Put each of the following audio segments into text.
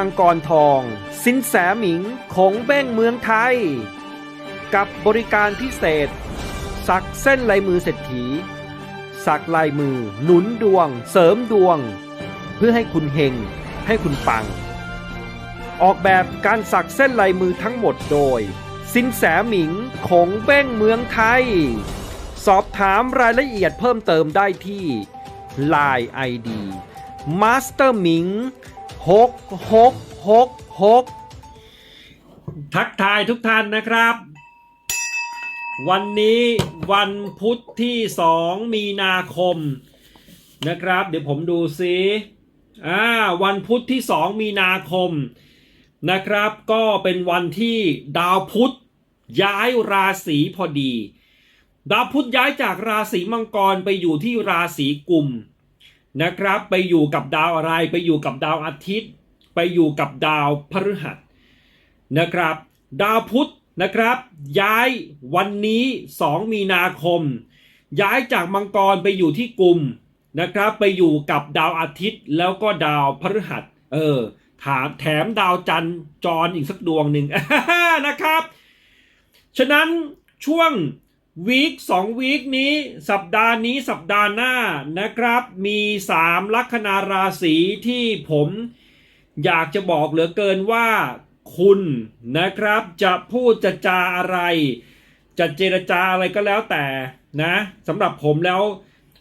ักรทอง สินแสหมิงของเบ้งเมืองไทย กับบริการพิเศษ สักเส้นลายมือเศรษฐี สักลายมือ หนุนดวง เสริมดวง เพื่อให้คุณเฮงให้คุณปัง ออกแบบการสักเส้นลายมือทั้งหมดโดย สินแสหมิงของเบ้งเมืองไทย สอบถามรายละเอียดเพิ่มเติมได้ที่ Line ID Master หมิง6666ทักทายทุกท่านนะครับ วันนี้วันพุธที่2มีนาคมนะครับ เดี๋ยวผมดูซิอ่าวันพุธที่2มีนาคมนะครับ ก็เป็นวันที่ดาวพุธย้ายราศีพอดี ดาวพุธย้ายจากราศีมังกรไปอยู่ที่ราศีกุม นะครับ ไปอยู่กับดาวอะไร ไปอยู่กับดาวอาทิตย์ ไปอยู่กับดาวพฤหัสนะครับ ดาวพุธนะครับ ย้ายวันนี้ 2 มีนาคม ย้ายจากมังกรไปอยู่ที่กลุ่มนะครับ ไปอยู่กับดาวอาทิตย์แล้วก็ดาวพฤหัส เออถามแถมดาวจันทร์จรอีกสักดวงหนึ่งนะครับ ฉะนั้นช่วง วีคสองวีคนี้สัปดาห์นี้สัปดาห์หน้านะครับ มีสามลัคนาราศีที่ผมอยากจะบอกเหลือเกินว่าคุณนะครับจะพูดจะจาอะไร จะเจรจาอะไรก็แล้วแต่นะสำหรับผมแล้ว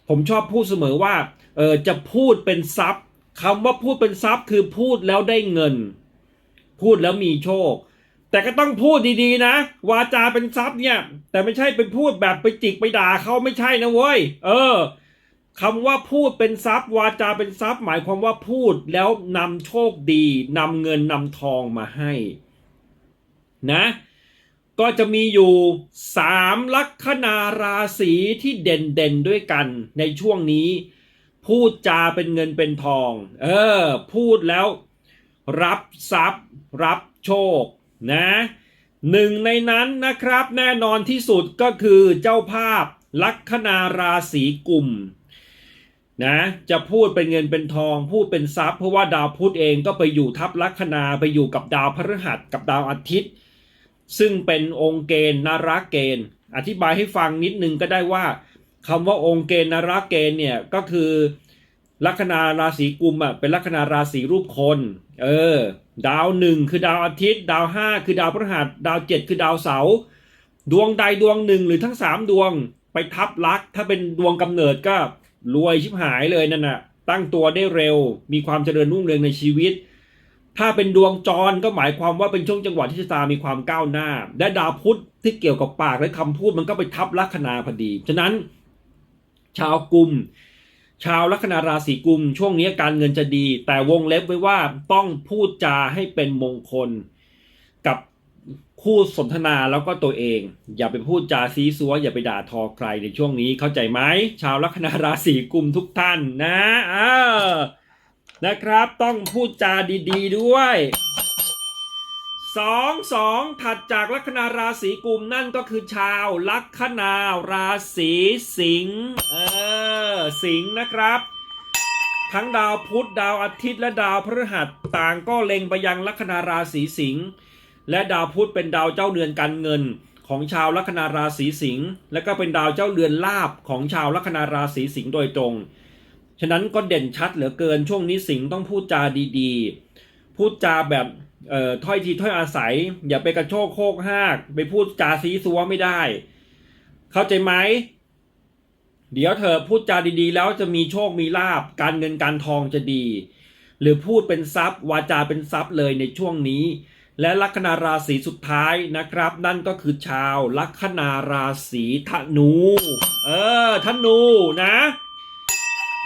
ผมชอบพูดเสมอว่าเออจะพูดเป็นทรัพย์คำว่าพูดเป็นทรัพย์คือพูดแล้วได้เงิน พูดแล้วมีโชค แต่ก็ต้องพูดดีๆนะ วาจาเป็นทรัพย์เนี่ย แต่ไม่ใช่เป็นพูดแบบไปจิกไปด่าเขาไม่ใช่นะเว้ย เออคำว่าพูดเป็นทรัพย์ วาจาเป็นทรัพย์ หมายความว่าพูดแล้วนำโชคดีนำเงินนำทองมาให้ นะ ก็จะมีอยู่สามลัคนาราศีที่เด่นๆด้วยกันในช่วงนี้ พูดจาเป็นเงินเป็นทอง เออ พูดแล้ว รับทรัพย์ รับโชค นะหนึ่งในนั้นนะครับแน่นอนที่สุดก็คือเจ้าภาพลัคนาราศีกุมนะจะพูดเป็นเงินเป็นทอง พูดเป็นทรัพย์ เพราะว่าดาวพุธเองก็ไปอยู่ทับลัคนาไปอยู่กับดาวพฤหัสกับดาวอาทิตย์ ซึ่งเป็นองค์เกณฑ์นราเกณฑ์ อธิบายให้ฟังนิดนึงก็ได้ว่าคำว่าองค์เกณฑ์นราเกณฑ์เนี่ยก็คือ ลัคนาราศีกุมอะเป็นลัคนาราศีรูปคน เออ ดาวหนึ่งคือดาวอาทิตย์ ดาวห้าคือดาวพฤหัส ดาวเจ็ดคือดาวเสาร์ดวงใดดวงหนึ่งหรือทั้งสามดวงไปทับลักถ้าเป็นดวงกำเนิดก็รวยชิบหายเลยนั่นน่ะ ตั้งตัวได้เร็ว มีความเจริญรุ่งเรืองในชีวิต ถ้าเป็นดวงจรก็หมายความว่าเป็นช่วงจังหวะที่ชะตามีความก้าวหน้า และดาวพุธที่เกี่ยวกับปากและคำพูดมันก็ไปทับลัคนาพอดี ฉะนั้น ชาวกุม ชาวลัคนาราศีกุมช่วงนี้การเงินจะดี แต่วงเล็บไว้ว่าต้องพูดจาให้เป็นมงคล กับคู่สนทนาแล้วก็ตัวเอง อย่าไปพูดจาซีซัวอย่าไปด่าทอใครในช่วงนี้เข้าใจไหมชาวลัคนาราศีกุมทุกท่านนะเออนะครับ ต้องพูดจาดี ๆด้วย สองสองถัดจากลัคนาราศีกุมนั่นก็คือชาวลัคนาราศีสิงห์เออสิงห์นะครับ ทั้งดาวพุธดาวอาทิตย์และดาวพฤหัสต่างก็เล็งไปยังลัคนาราศีสิงห์และดาวพุธเป็นดาวเจ้าเรือนการเงินของชาวลัคนาราศีสิงห์และก็เป็นดาวเจ้าเรือนลาบของชาวลัคนาราศีสิงห์โดยตรง ฉะนั้นก็เด่นชัดเหลือเกินช่วงนี้สิงห์ต้องพูดจาดีๆ พูดจาแบบเอ่อถ้อยทีถ้อยอาศัย อย่าไปกระโชกโคกหาก ไปพูดจาซีซัวไม่ได้ เข้าใจไหมเดี๋ยวเธอพูดจาดีๆ แล้วจะมีโชคมีลาบการเงินการทองจะดี หรือพูดเป็นทรัพย์ วาจาเป็นทรัพย์เลยในช่วงนี้ และลัคนาราศีสุดท้ายนะครับ นั่นก็คือชาวลัคนาราศีธนู เออธนูนะ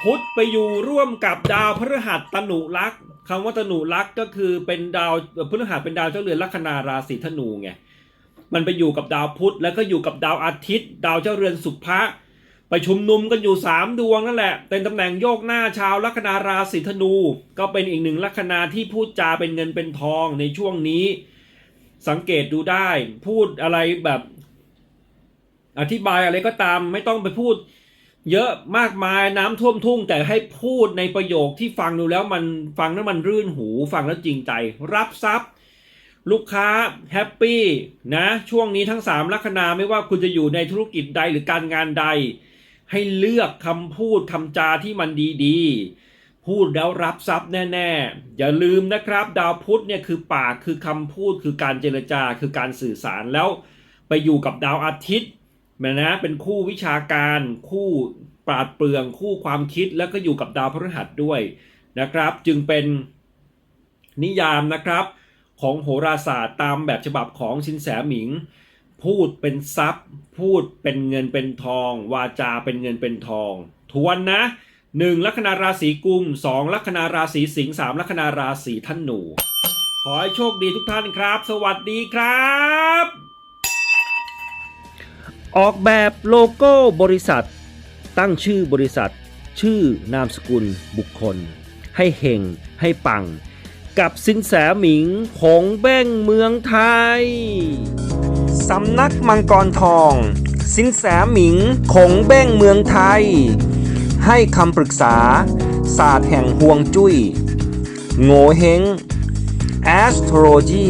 พุธไปอยู่ร่วมกับดาวพฤหัสตนุลักษ์ คำว่าตนุลักก็คือเป็นดาวพฤหัสเป็นดาวเจ้าเรือนลัคนาราศีธนูไงมันไปอยู่กับดาวพุธแล้วก็อยู่กับดาวอาทิตย์ ดาวเจ้าเรือนสุภะไปชุมนุมกันอยู่สามดวงนั่นแหละ เป็นตำแหน่งโยกหน้าชาวลัคนาราศีธนู ก็เป็นอีกหนึ่งลัคนาที่พูดจาเป็นเงินเป็นทองในช่วงนี้ สังเกตดูได้ พูดอะไรแบบ อธิบายอะไรก็ตามไม่ต้องไปพูด เยอะมากมายน้ำท่วมทุ่ง แต่ให้พูดในประโยคที่ฟังดูแล้วมันฟังแล้วมันรื่นหูฟังแล้วจริงใจ รับทรัพย์ ลูกค้าแฮปปี้นะช่วงนี้ทั้ง 3 ลัคนาไม่ว่าคุณจะอยู่ในธุรกิจใดหรือการงานใด ให้เลือกคำพูดคำจาที่มันดีๆ พูดแล้วรับทรัพย์แน่ๆ อย่าลืมนะครับ ดาวพุธเนี่ยคือปากคือคำพูดคือการเจรจาคือการสื่อสารแล้วไปอยู่กับดาวอาทิตย์ นะเป็นคู่วิชาการคู่ปราดเปรื่องคู่ความคิดแล้วก็อยู่กับดาวพฤหัสด้วยนะครับ จึงเป็นนิยามนะครับของโหราศาสตร์ตามแบบฉบับของชินแสหมิง พูดเป็นทรัพย์ พูดเป็นเงินเป็นทอง วาจาเป็นเงินเป็นทอง ทวนนะหนึ่งลัคนาราศีกุมสองลัคนาราศีสิงห์สามลัคนาราศีธนู ขอให้โชคดีทุกท่านครับ สวัสดีครับ ออกแบบโลโก้บริษัท ตั้งชื่อบริษัท ชื่อนามสกุลบุคคล ให้เฮงให้ปัง กับสินแสหมิงผงแบ้งเมืองไทย สำนักมังกรทอง สินแสหมิงคงแบ้งเมืองไทย ให้คำปรึกษา ศาสตร์แห่งห่วงจุย้ย โงเฮง astrology